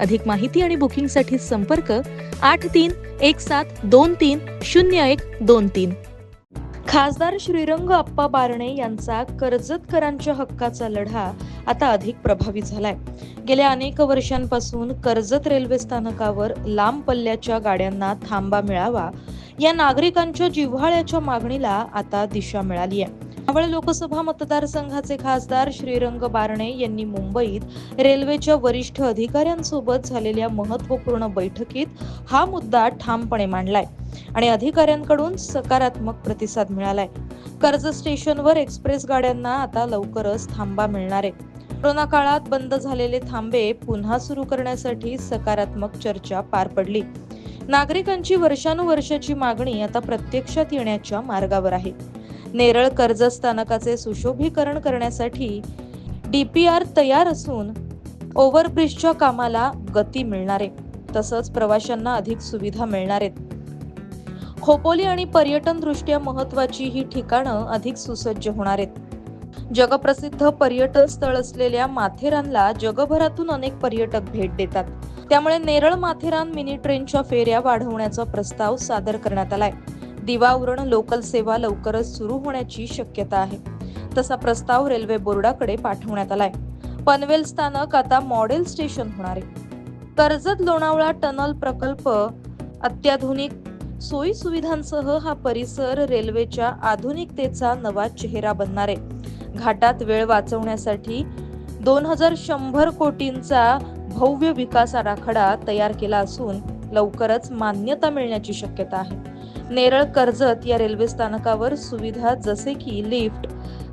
अधिक माहिती आणि बुकिंगसाठी संपर्क आठ तीन एक सात दोन तीन शून्य एक दोन तीन. खासदार श्रीरंग अप्पा बारणे यांचा कर्जतकरांच्या हक्काचा लढा आता अधिक प्रभावी झालाय. गेल्या अनेक वर्षांपासून कर्जत रेल्वे स्थानकावर लांब पल्ल्याच्या गाड्यांना थांबा मिळावा या नागरिकांच्या जिव्हाळ्याच्या मागणीला आता दिशा मिळाली आहे मावळ लोकसभा मतदारसंघाचे खासदार श्रीरंग बारणे यांनी मुंबईत रेल्वेच्या वरिष्ठ अधिकाऱ्यांसोबत झालेल्या महत्त्वपूर्ण बैठकीत हा मुद्दा ठामपणे मांडलाय आणि अधिकाऱ्यांकडून सकारात्मक प्रतिसाद मिळालाय. कर्ज स्टेशनवर एक्सप्रेस गाड्यांना आता लवकरच थांबा मिळणार आहे. कोरोना काळात बंद झालेले थांबे पुन्हा सुरू करण्यासाठी सकारात्मक चर्चा पार पडली. नागरिकांची वर्षानुवर्षाची मागणी आता प्रत्यक्षात येण्याच्या मार्गावर आहे. नेरळ कर्ज स्थानकाचे सुशोभीकरण करण्यासाठी डीपीआर तयार असून ओव्हरब्रिजच्या कामाला गती मिळणार आहे. तसंच प्रवाशांना अधिक सुविधा मिळणार आहेत. खोपोली आणि पर्यटन दृष्ट्या महत्वाची ही ठिकाणं अधिक सुसज्ज होणार आहेत. जगप्रसिद्ध पर्यटन स्थळ असलेल्या माथेरानला जगभरातून अनेक पर्यटक भेट देतात. त्यामुळे नेरळ माथेरान मिनी ट्रेनच्या फेऱ्या वाढवण्याचा प्रस्ताव सादर करण्यात आलाय. दिवावरण लोकल सेवा लवकरच सुरू होण्याची शक्यता आहे. तसा प्रस्ताव रेल्वे बोर्डाकडे पाठवण्यात आलाय. पनवेल स्थानक आता मॉडेल स्टेशन होणार आहे. कर्जत लोणावळा टनल प्रकल्प अत्याधुनिक सोयी सुविधांसह हा परिसर रेल्वेच्या आधुनिकतेचा नवा चेहरा बनणार आहे. घाटात वेळ वाचवण्यासाठी दोन हजार शंभर कोटींचा भव्य विकास आराखडा तयार केला असून लवकरच मान्यता मिळण्याची शक्यता आहे. नेरळ कर्जत या रेल्वे स्थानकावर सुविधा जसे की लिफ्ट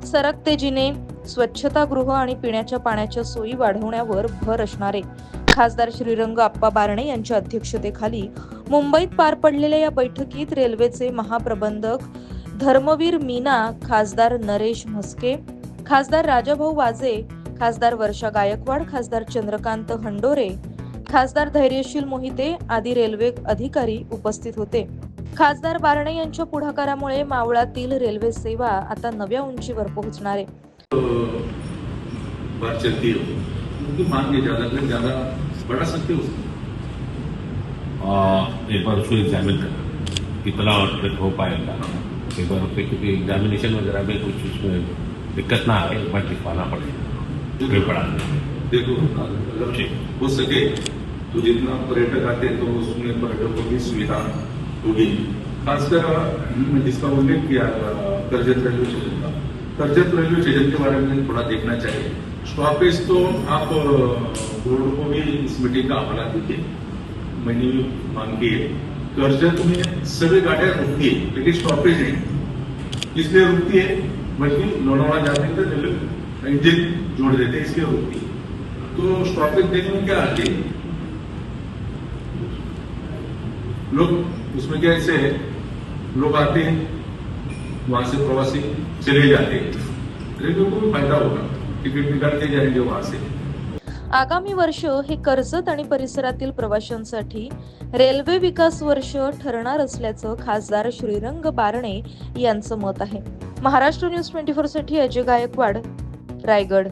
सरकते जिने स्वच्छतागृह आणि पिण्याच्या पाण्याच्या सोयी वाढवण्यावर भर असणारे. खासदार श्रीरंग आप्पा बारणे यांच्या अध्यक्षतेखाली मुंबईत पार पडलेल्या या बैठकीत रेल्वेचे महाप्रबंधक धर्मवीर मीना खासदार नरेश म्हस्के खासदार राजाभाऊ वाजे खासदार वर्षा गायकवाड खासदार चंद्रकांत हंडोरे खासदार धैर्यशील मोहिते आदी रेल्वे अधिकारी उपस्थित होते. खासदार बारणे यांच्या पुढाकारामुळे मावळातील रेल्वे सेवा आता नव्या उंचीवर पोहोचणार आहे. बात चलती हो उनकी मांग है ज़्यादा से ज़्यादा बढ़ा सकते हो एक बार उसको एग्जामिन करना कितना आउटलेट हो पाएगा एक बार क्योंकि एग्जामिनेशन वगैरह में कुछ उसमें दिक्कत ना आए एक बार लिखवाना पड़ेगा देखो अगर हो सके तो जितना पर्यटक आते हैं तो उसमें पर्यटकों की सुविधा होगी खासकर मैं जिसका उल्लेख किया करजत रेलवे स्टेशन का? करजत रेलवे स्टेशन के बारे में थोड़ा देखना चाहिए। स्टॉपेज तो आप बोर्ड को भी इस मीटिंग का हवाला दीजिए। मैंने भी मांग की है। करजत में सभी गाड़ियाँ रुकती है, लेकिन स्टॉपेज नहीं। इसलिए रुकती है? बल्कि लोनावाला जाते थे रेलवे इंजन जोड़ देते हैं, इसलिए रुकती है। तो स्टॉपेज देने में क्या आती है? लोग उसमें क्या ऐसे है लोग आते हैं वहां से प्रवासी चले जाते हैं। रेलवे को भी फायदा होगा टिकट निकालते जाएंगे वहां से। आगामी वर्ष हे कर्जत आणि परिसरातील प्रवाशांसाठी रेल्वे विकास वर्ष ठरणार असल्याचं खासदार श्रीरंग बारणे यांचं मत आहे. महाराष्ट्र न्यूज ट्वेंटी फोरसाठी अजय गायकवाड रायगड.